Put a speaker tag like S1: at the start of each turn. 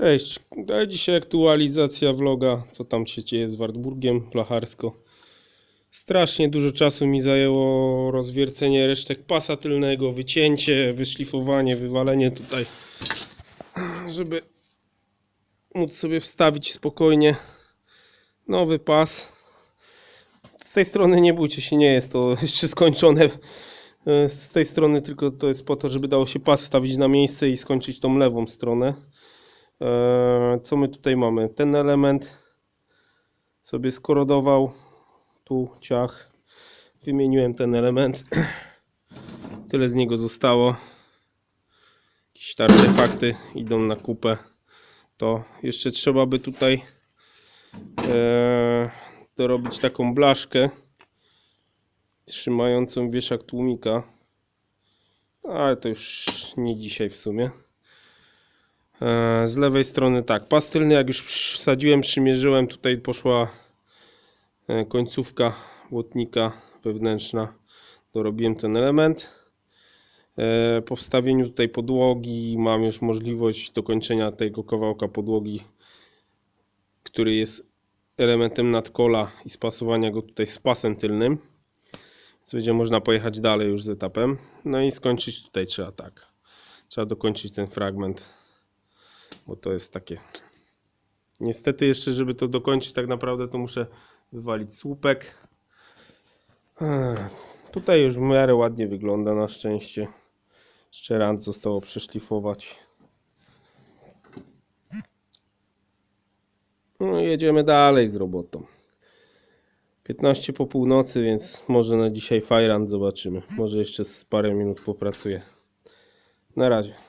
S1: Cześć, a dzisiaj aktualizacja vloga, co tam się dzieje z Wartburgiem, Blacharsko. Strasznie dużo czasu mi zajęło rozwiercenie resztek pasa tylnego, wycięcie, wyszlifowanie, wywalenie tutaj, żeby móc sobie wstawić spokojnie nowy pas. Z tej strony nie bójcie się, nie jest to jeszcze skończone. Z tej strony tylko to jest po to, żeby dało się pas wstawić na miejsce i skończyć tą lewą stronę. Eee, Co my tutaj mamy? Ten element sobie skorodował. Tu ciach. Wymieniłem ten element. Tyle z niego zostało. Jakieś te artefakty idą na kupę. To jeszcze trzeba by tutaj eee, dorobić taką blaszkę trzymającą wieszak tłumika. Ale to już nie dzisiaj w sumie. E, Z lewej strony tak, pas tylny jak już wsadziłem, przymierzyłem, tutaj poszła e, końcówka błotnika wewnętrzna, dorobiłem ten element. E, Po wstawieniu tutaj podłogi mam już możliwość dokończenia tego kawałka podłogi, który jest elementem nadkola i spasowania go tutaj z pasem tylnym. Więc będzie można pojechać dalej już z etapem. No i skończyć tutaj trzeba tak. Trzeba dokończyć ten fragment bo to jest takie. Niestety, jeszcze, żeby to dokończyć, tak naprawdę to muszę wywalić słupek. Tutaj już w miarę ładnie wygląda na szczęście. Jeszcze rand zostało przeszlifować. No jedziemy dalej z robotą. 15 po północy, więc może na dzisiaj fajrand zobaczymy. Może jeszcze z parę minut popracuję. Na razie.